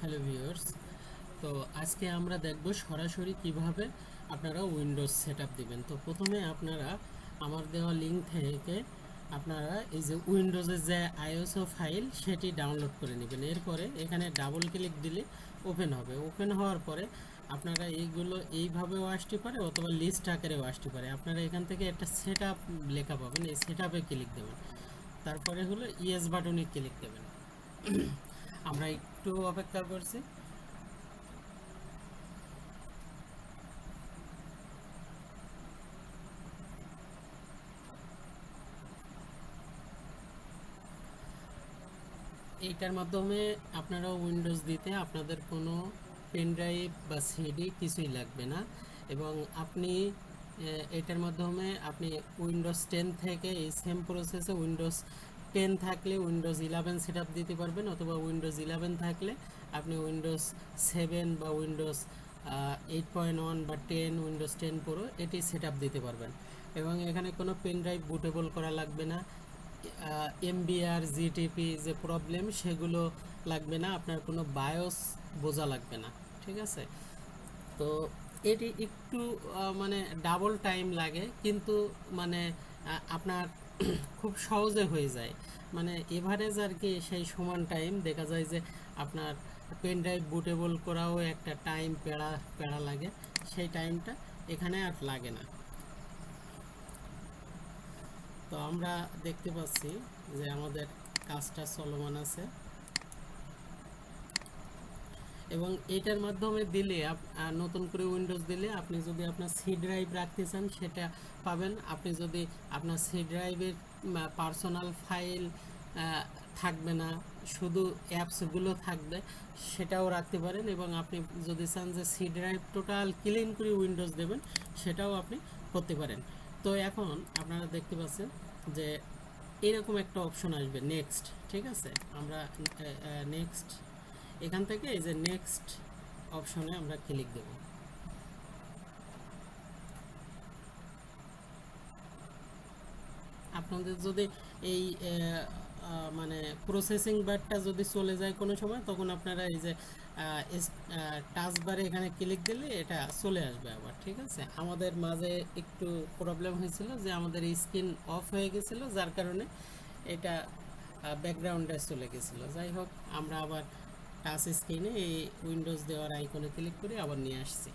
Hello viewers. তো আজকে আমরা দেখব সরাসরি কীভাবে আপনারা উইন্ডোজ সেটআপ দিবেন। তো প্রথমে আপনারা আমার দেওয়া লিঙ্ক থেকে আপনারা এই যে উইন্ডোজের যে আইএসও ফাইল, সেটি ডাউনলোড করে নেবেন। এরপরে এখানে ডাবল ক্লিক দিলে ওপেন হবে। ওপেন হওয়ার পরে আপনারা এইগুলো এইভাবেও আসতে পারে অথবা লিস্ট আকারেও আসতে পারে। আপনারা এখান থেকে একটা সেট লেখা পাবেন। এই সেট ক্লিক দেবেন। তারপরে হলো ইয়েস বাটনে ক্লিক দেবেন। আমরা একটু অপেক্ষা করছি। এইটার মাধ্যমে আপনারা উইন্ডোজ দিতে আপনাদের কোনো পেন ড্রাইভ বা সিডি কিছুই লাগবে না এবং আপনি এটার মাধ্যমে আপনি উইন্ডোজ টেন থেকে এই সেম প্রসেসে উইন্ডোজ টেন থাকলে উইন্ডোজ ইলেভেন সেট দিতে পারবেন অথবা উইন্ডোজ ইলেভেন থাকলে আপনি উইন্ডোজ সেভেন বা উইন্ডোজ এইট পয়েন্ট ওয়ান বা টেন উইন্ডোজ টেন প্রো এটি সেট দিতে পারবেন। এবং এখানে কোনো পেন ড্রাইভ বুটেবল করা লাগবে না। এমবিআর জিটিপি যে প্রবলেম সেগুলো লাগবে না, আপনার কোনো বায়োস বোঝা লাগবে না, ঠিক আছে? তো এটি একটু মানে ডাবল টাইম লাগে, কিন্তু মানে আপনার খুব সহজে হয়ে যায়। মানে এভারেজ আর কি সেই সমান টাইম দেখা যায় যে আপনার পেন ড্রাইভ বুটেবল করাও একটা টাইম পেড়া পেড়া লাগে। সেই টাইমটা এখানে আর লাগে না। তো আমরা দেখতে পাচ্ছি যে আমাদের কাজটা চলমান আছে। এবং এটার মাধ্যমে দিলে নতুন করে উইন্ডোজ দিলে আপনি যদি আপনার সি ড্রাইভ রাখতে চান, সেটা পাবেন। আপনি যদি আপনার সি ড্রাইভের পার্সোনাল ফাইল থাকবে না, শুধু অ্যাপসগুলো থাকবে, সেটাও রাখতে পারেন এবং আপনি যদি চান যে সি ড্রাইভ টোটাল ক্লিন করে উইন্ডোজ দেবেন, সেটাও আপনি করতে পারেন। তো এখন আপনারা দেখতে পাচ্ছেন যে এরকম একটা অপশন আসবে নেক্সট ঠিক আছে? আমরা নেক্সট এখান থেকে এই যে নেক্সট অপশনে আমরা ক্লিক দেব আপনাদের যদি এই মানে প্রসেসিং বারটা যদি চলে যায় কোনো সময়, তখন আপনারা এই যে টাচ বারে এখানে ক্লিক দিলে এটা চলে আসবে আবার, ঠিক আছে? আমাদের মাঝে একটু প্রবলেম হয়েছিল যে আমাদের স্ক্রিন অফ হয়ে গেছিল, যার কারণে এটা ব্যাকগ্রাউন্ডে চলে গেছিল। যাই হোক, আমরা আবার টাচ স্ক্রিনে এই উইন্ডোজ দেওয়ার আইকনে ক্লিক করে আবার নিয়ে আসছি।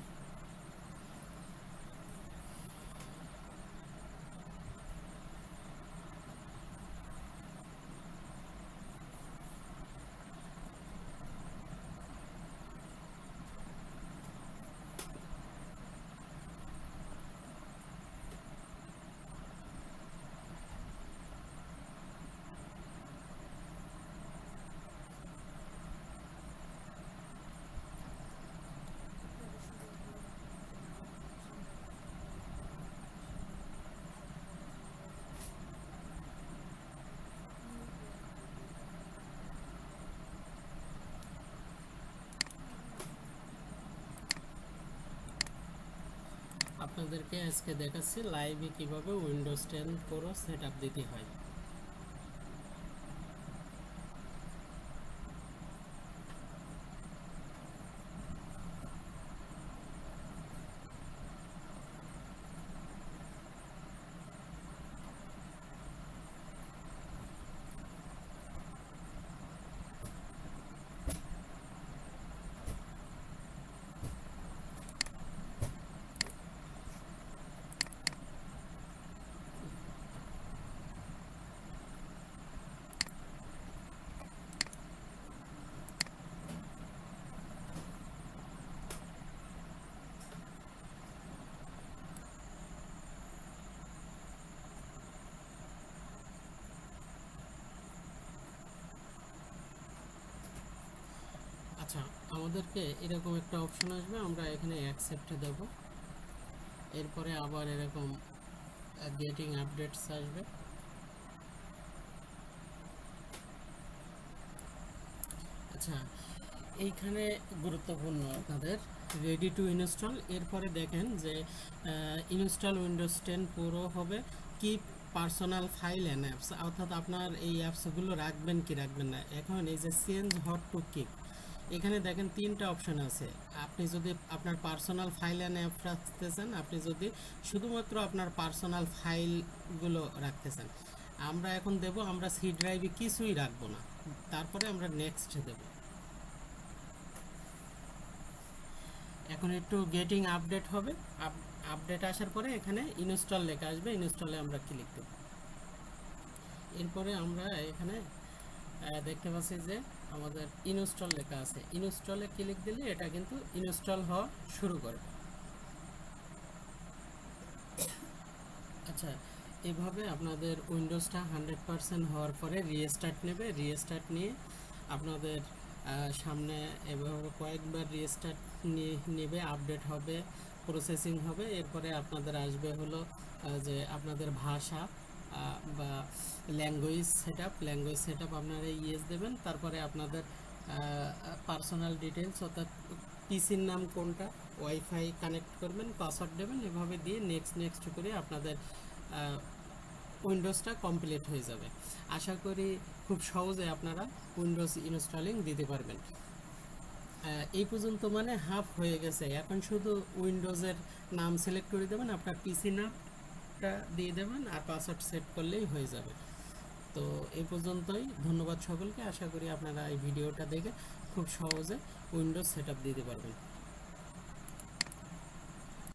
আপনাদেরকে আজকে দেখাচ্ছি লাইভে কীভাবে উইন্ডোজ টেন প্রো সেট দিতে হয়। আচ্ছা আমাদেরকে এরকম একটা অপশন আসবে, আমরা এখানে অ্যাকসেপ্টে দেব। এরপরে আবার এরকম গেটিং আপডেটস আসবে। আচ্ছা এইখানে গুরুত্বপূর্ণ আপনাদের রেডি টু ইনস্টল এরপরে দেখেন যে ইনস্টল উইন্ডোজ টেন পুরো হবে। কি পার্সোনাল ফাইল অ্যান্ড অ্যাপস অর্থাৎ আপনার এই অ্যাপসগুলো রাখবেন কি রাখবেন না। এখন এই যে চেঞ্জ হট টু কিপ এখানে দেখেন তিনটা অপশন আছে। আপনি যদি আপনার পার্সোনাল ফাইল অ্যান্ড অ্যাপ রাখতে চান আপনি যদি শুধুমাত্র আপনার পার্সোনাল ফাইলগুলো রাখতে চান আমরা এখন দেব, আমরা সি ড্রাইভে কিছুই রাখব না। তারপরে আমরা নেক্সট দেব। এখন একটু গেটিং আপডেট হবে। আপডেট আসার পরে এখানে ইনস্টল লেখা আসবে ইনস্টলে আমরা ক্লিক দেব। এরপরে আমরা এখানে দেখতে পাচ্ছি যে আমাদের ইনস্টল লেখা আছে। ইনস্টলে ক্লিক দিলে এটা কিন্তু ইনস্টল হওয়া শুরু করবে আচ্ছা এভাবে আপনাদের উইন্ডোজটা হান্ড্রেড পারসেন্ট হওয়ার পরে রিস্টার্ট নেবে। রিস্টার্ট নিয়ে আপনাদের সামনে এভাবে কয়েকবার রিস্টার্ট নেবে, আপডেট হবে, প্রসেসিং হবে। এরপরে আপনাদের আসবে হলো যে আপনাদের ভাষা। বা language set up language set up আপনারা ইয়েস দেবেন। তারপরে আপনাদের পার্সোনাল ডিটেলস অর্থাৎ পিসির নাম কোনটা ওয়াইফাই কানেক্ট করবেন পাসওয়ার্ড দেবেন, এভাবে দিয়ে নেক্সট নেক্সট করে আপনাদের উইন্ডোজটা কমপ্লিট হয়ে যাবে। আশা করি খুব সহজে আপনারা উইন্ডোজ ইনস্টলিং দিতে পারবেন। এই পর্যন্ত মানে হাফ হয়ে গেছে। এখন শুধু উইন্ডোজের নাম সিলেক্ট করে দেবেন, আপনার পিসি নামটা দিয়ে দেবেন আর পাসওয়ার্ড সেট করলেই হয়ে যাবে। তো এই পর্যন্তই, ধন্যবাদ সকলকে। আশা করি আপনারা এই ভিডিওটা দেখে খুব সহজে উইন্ডোজ সেট দিতে পারবেন।